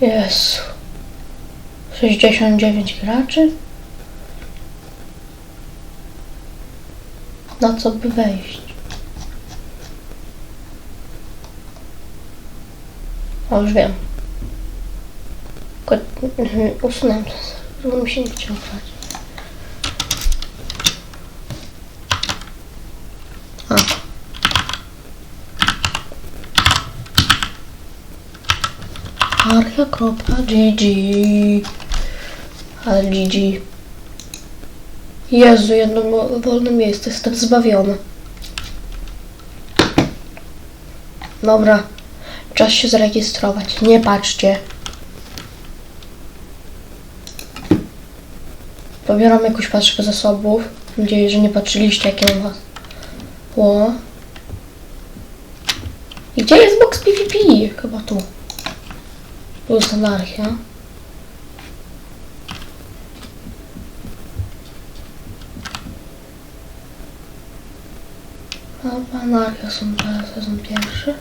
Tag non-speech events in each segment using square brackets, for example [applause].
Jezu. 69 graczy? Na co by wejść? O, już wiem. Mhm, usunąłem to, żeby mi się nie chciał grać. A. Archia.gg Ale GG Jezu, jedno wo- wolne miejsce, jestem zbawiony. Dobra, czas się zarejestrować. Nie patrzcie. Pobieram jakąś paczkę zasobów. Mam nadzieję, że nie patrzyliście, jakie mam was. O. I gdzie jest box PvP? Chyba tu. Jest anarchia. A anarchia są teraz sezon pierwszy.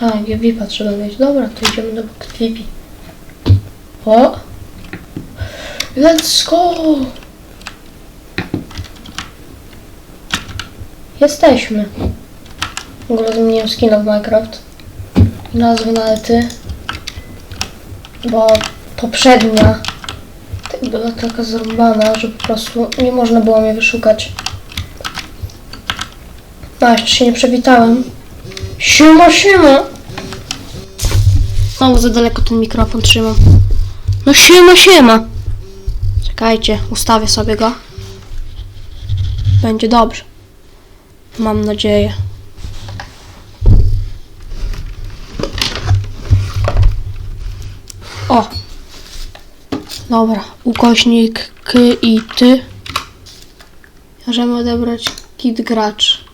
A, GVP trzeba mieć. Dobra, to idziemy do PvP. O! Let's go! Jesteśmy. W ogóle zmieniłem skina w Minecraft. Nazwę na ety. Bo poprzednia tak była taka zrąbana, że po prostu nie można było mnie wyszukać. A, jeszcze się nie przewitałem. Siema, siema! Znowu za daleko ten mikrofon trzymam. No siema, siema! Czekajcie, ustawię sobie go. Będzie dobrze. Mam nadzieję. O! Dobra, ukośnik k i ty. Możemy odebrać kit gracz.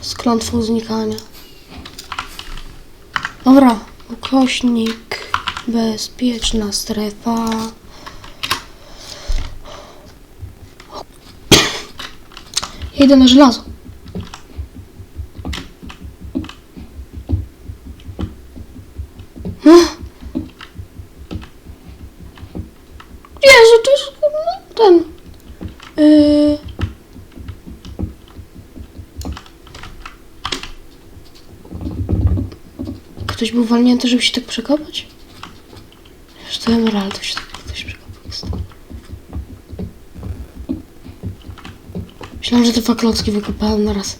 Z klątwą znikania. Dobra, ukośnik bezpieczna strefa. Jedę na żelazo. Ech. Jezu, to jest kurwa, ten. Yy... Był walnięty, żeby się tak przekopać? Wiesz, to emerald, to się tak ktoś przekopał. Myślałem, że dwa klocki wykopałem na raz.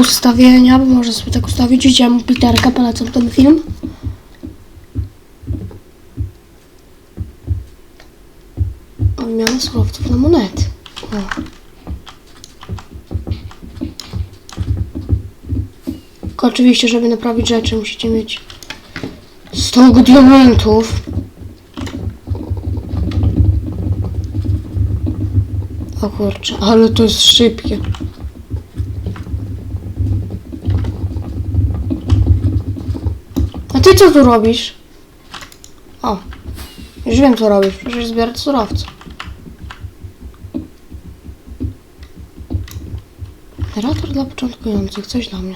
Ustawienia, bo może sobie tak ustawić. Widziałem Peterka, polecam ten film. Wymiana surowców na monety. O. Tylko oczywiście, żeby naprawić rzeczy, musicie mieć 100 diamentów. O kurczę, ale to jest szybkie. A ty co tu robisz? O, już wiem co robisz, przecież zbierać surowce. Generator dla początkujących, coś dla mnie.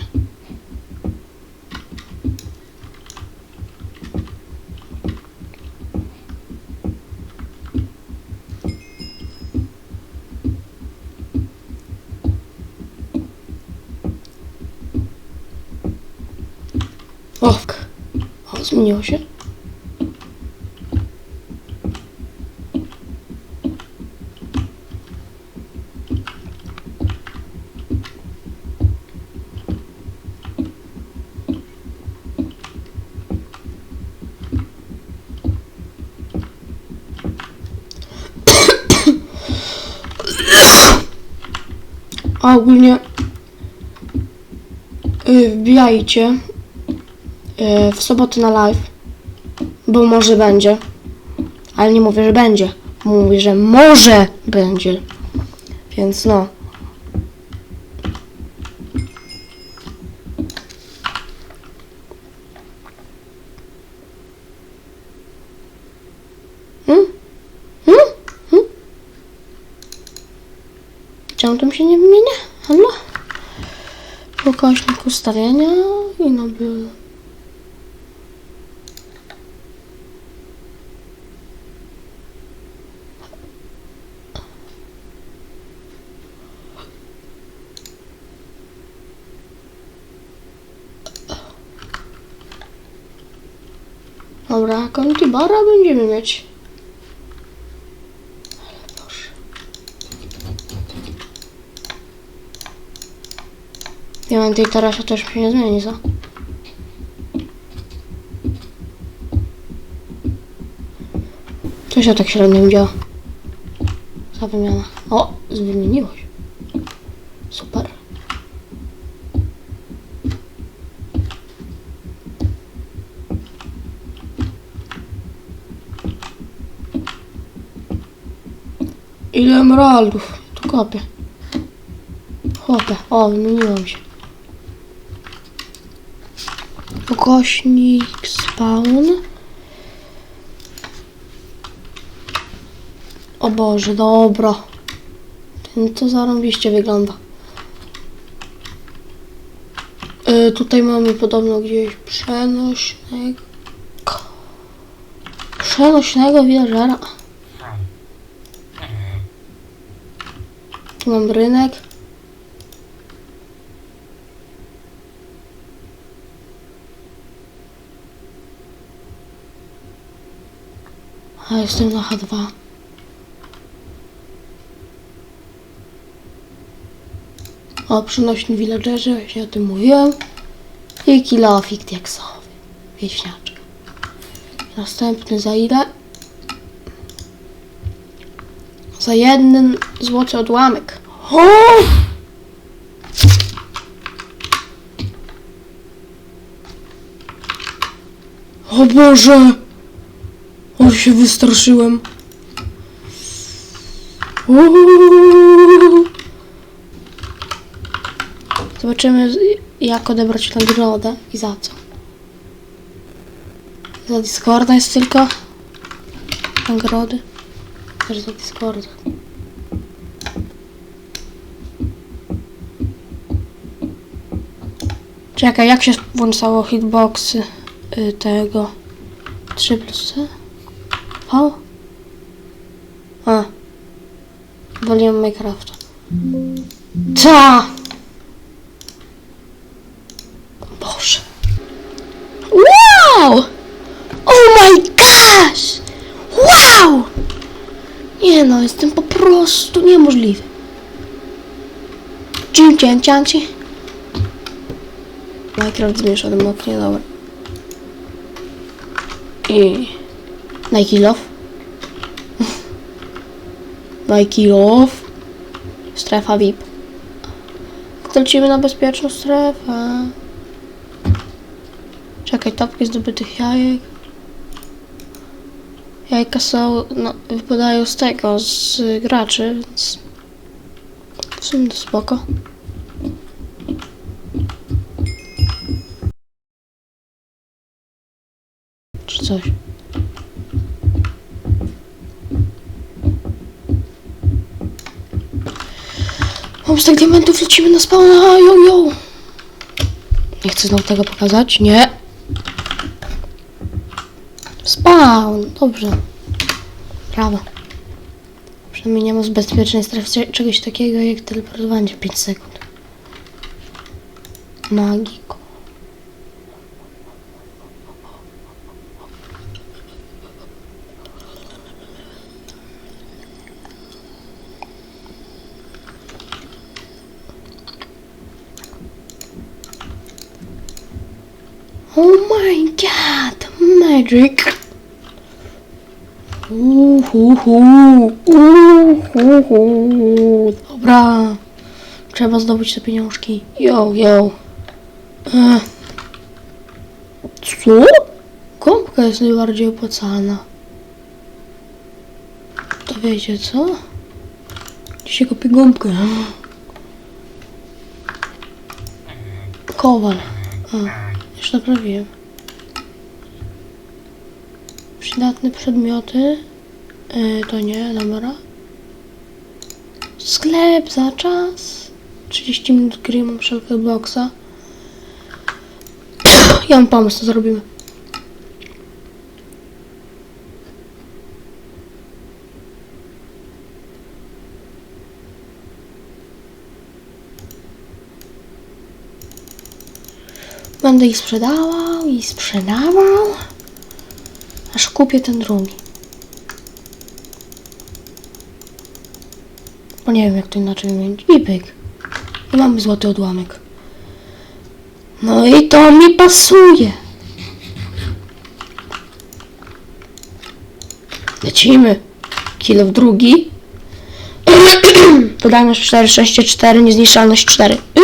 O, k- o, zmieniło się. A ogólnie yy, wbijajcie w sobotę na live, bo może będzie, ale nie mówię, że będzie, mówię, że może będzie. Więc no. Hmm? Hmm? Hmm? Czemu tam się nie wymienia? Halo? Ukośnik ustawienia i no by... Dobra, bara będziemy mieć. Diamenty i tarasia też się nie zmieni, co? Co się tak średnio działa? Za wymiana. O, wymieniło się. Ile emeraldów? Tu kopię. Chłopie. O, wymieniłam się. Ukośnik spawn. O Boże, dobra. Ten to zarąbiście wygląda. Y, tutaj mamy podobno gdzieś przenośnego. Przenośnego villagera. Tu mam rynek. A jestem na H2. O, przynośni villagerzy, właśnie o tym mówiłem. I kilofik diaksowy. Wieśniaczek. Następny za ile? Za jeden złoty odłamek. O! O Boże! O, się wystraszyłem. Uuu. Zobaczymy, jak odebrać nagrodę i za co. Za Discorda jest tylko nagrody. Też za Discorda. Czekaj, jak się włączało hitboxy y, tego 3 plus C? V? A. Woliłem Minecrafta. Ta! Boże. Wow! Oh my gosh! Wow! Nie no, jestem po prostu niemożliwy. Cię, cię, cię. Minecraft zmieszał w oknie, dobra. I... Nike Love. [laughs] Nike Love. Strefa VIP. Lecimy na bezpieczną strefę. Czekaj, topki zdobytych jajek. Jajka są, no, wypadają z tego, z graczy, więc w sumie to spoko. Czy coś. Mam z tych diamentów, lecimy na spawna, jo, jo. Nie chcę znowu tego pokazać, nie. Spawn, dobrze. Brawo. Przynajmniej nie ma z bezpiecznej strefy czegoś takiego jak teleportowanie 5 sekund. Magiko. Oh my god, magic. Uhuhu, uhuhu. Dobra, trzeba zdobyć te pieniążki. Yo, yo. E. Co? Gąbka jest najbardziej opłacalna. To wiecie co? Się kopię gąbkę. Kowal. A, już naprawiłem. Przydatne przedmioty. Yy, to nie, dobra. Sklep za czas. 30 minut gry mam wszelkie boxa. ja mam pomysł, co zrobimy. Będę ich sprzedawał i sprzedawał, aż kupię ten drugi. Bo nie wiem, jak to inaczej wymienić. I pyk. I mamy złoty odłamek. No i to mi pasuje. Lecimy. Kilo w drugi. Dodajność 4, 6, 4, niezniszczalność 4. Yy.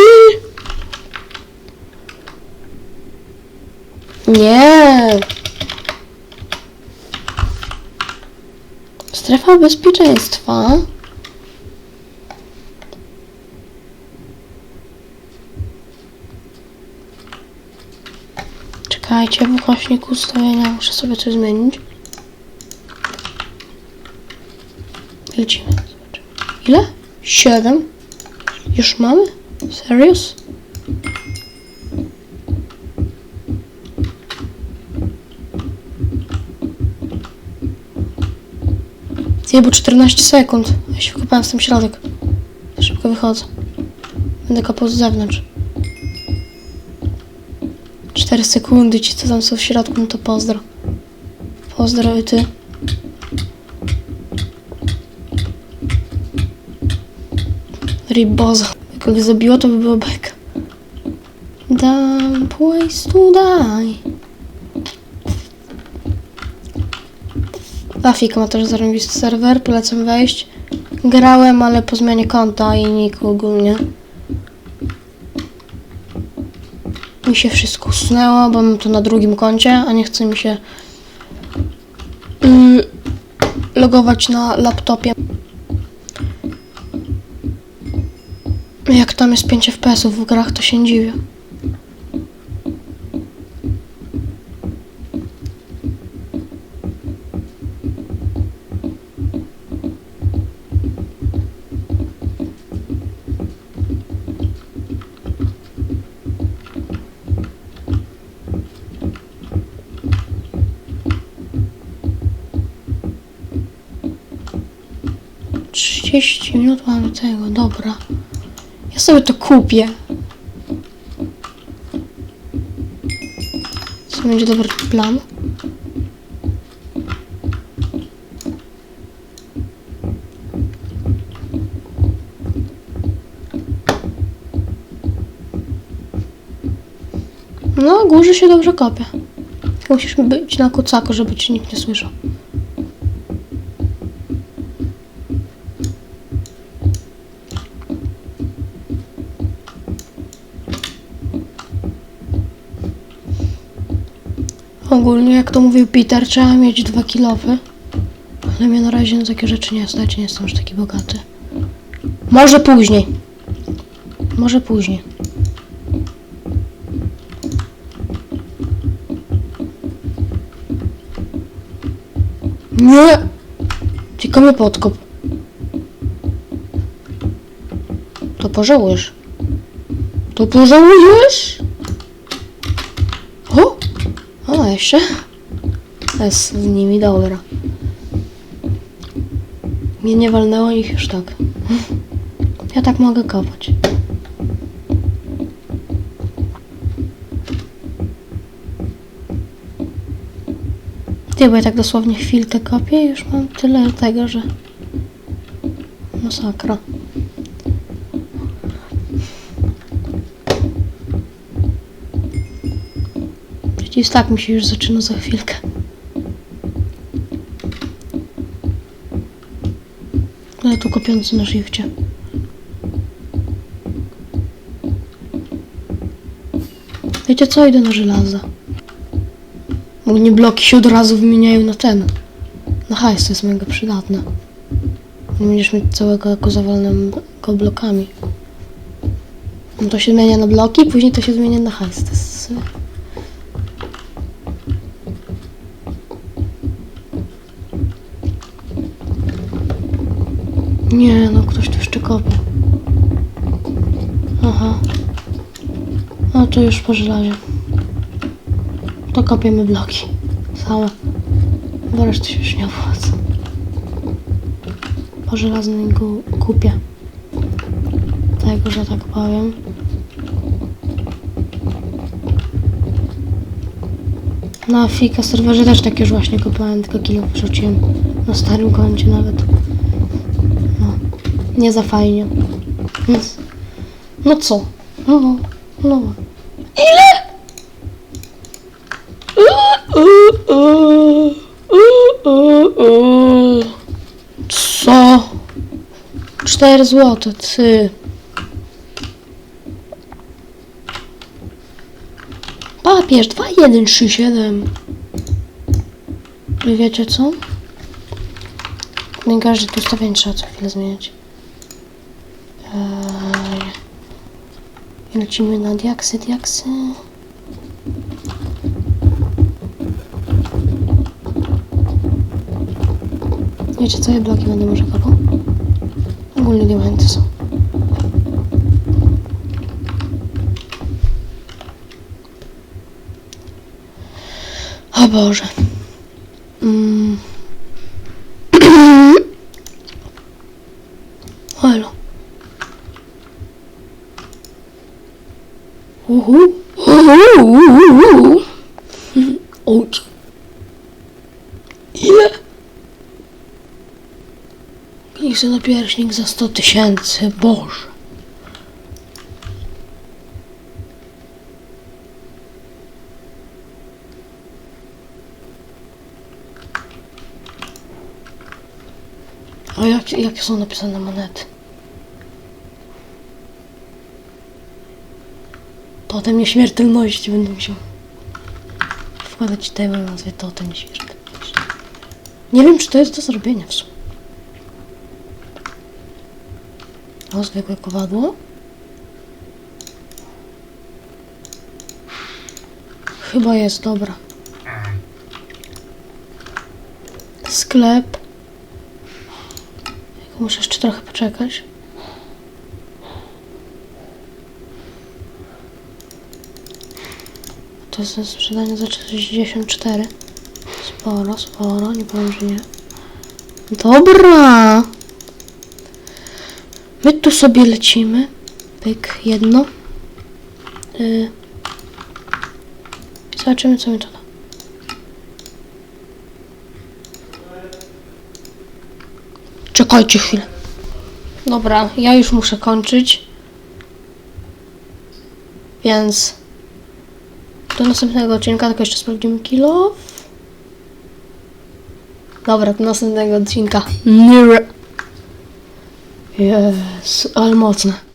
Nie. Strefa bezpieczeństwa. Czekajcie, w ukośniku ustawienia muszę sobie coś zmienić. Lecimy. Ile? Siedem? Już mamy? Serious? Nie, bo 14 sekund. Ja się wkopałem w ten środek. Szybko wychodzę. Będę kopał z zewnątrz. 4 sekundy, ci co tam są w środku, no to pozdro. Pozdro ty. Riboza. Jak go zabiło, to by było beka. Dam place to die. Ma też zarąbisty serwer, polecam wejść. Grałem, ale po zmianie konta i nick ogólnie. Mi się wszystko usunęło, bo mam to na drugim koncie, a nie chce mi się yy, logować na laptopie. Jak tam jest 5 FPS-ów w grach, to się dziwię. Trzydzieści minut mamy tego, dobra. Ja sobie to kupię. Co będzie dobry plan? No, górze się dobrze kopie. Musisz być na kucaku, żeby cię nikt nie słyszał. Ogólnie, jak to mówił Peter, trzeba mieć dwa kilofy. Ale mnie na razie na takie rzeczy nie stać, nie jestem już taki bogaty. Może później. Może później. Nie! Mnie podkop. To pożałujesz. To pożałujesz? O! O, jeszcze? Jest z nimi, dobra. Mnie nie walnęło ich już tak. Ja tak mogę kopać. Ty, bo ja tak dosłownie chwilkę kopię już mam tyle tego, że... Masakra. Przecież tak mi się już zaczyna za chwilkę. Ale tu kopiący na shifcie. Wiecie co? Idę na żelazo. Bo nie bloki się od razu wymieniają na ten. Na hajs to jest mega przydatne. Nie będziesz mieć całego jako zawalonego blokami. No to się zmienia na bloki, później to się zmienia na hajs. To jest... Nie, no ktoś tu jeszcze kopie. Aha. No to już po żelazie. To kopiemy bloki. Same. Bo reszty się już nie opłaca. Po żelaznej kupie. Tego, że tak powiem. Na Fika serwerze też tak już właśnie kopałem, tylko kilo wrzuciłem. Na starym koncie nawet. No. Nie za fajnie. No, no co? No, no. Ile? Co? 4 złote, ty. Papież 2137. Wy wiecie co? Najgorsze tu ustawienie trzeba co chwilę zmieniać. Eee, i lecimy na diaksy, diaksy. Wiecie co, ja bloki będę może kopał? Ogólnie diamenty są. O Boże. Mm. Halo. Uhu. Uhu. Oj. Ile? Niech sobie na pierśnik za 100 tysięcy, Boże. A jak, jakie są napisane monety? Totem nieśmiertelności będę musiał wkładać tę nazwę totem nieśmiertelności. Nie wiem, czy to jest do zrobienia w sumie. O, zwykłe kowadło. Chyba jest dobra. Sklep. Muszę jeszcze trochę poczekać. To jest do sprzedania za 64. Sporo, sporo, nie powiem, że nie. Dobra. My tu sobie lecimy. Pyk, jedno. Y. Zobaczymy, co mi to da. Czekajcie chwilę. Dobra, ja już muszę kończyć. Więc do następnego odcinka tylko jeszcze sprawdzimy kilo. Dobra, do następnego odcinka. Jest, ale mocne.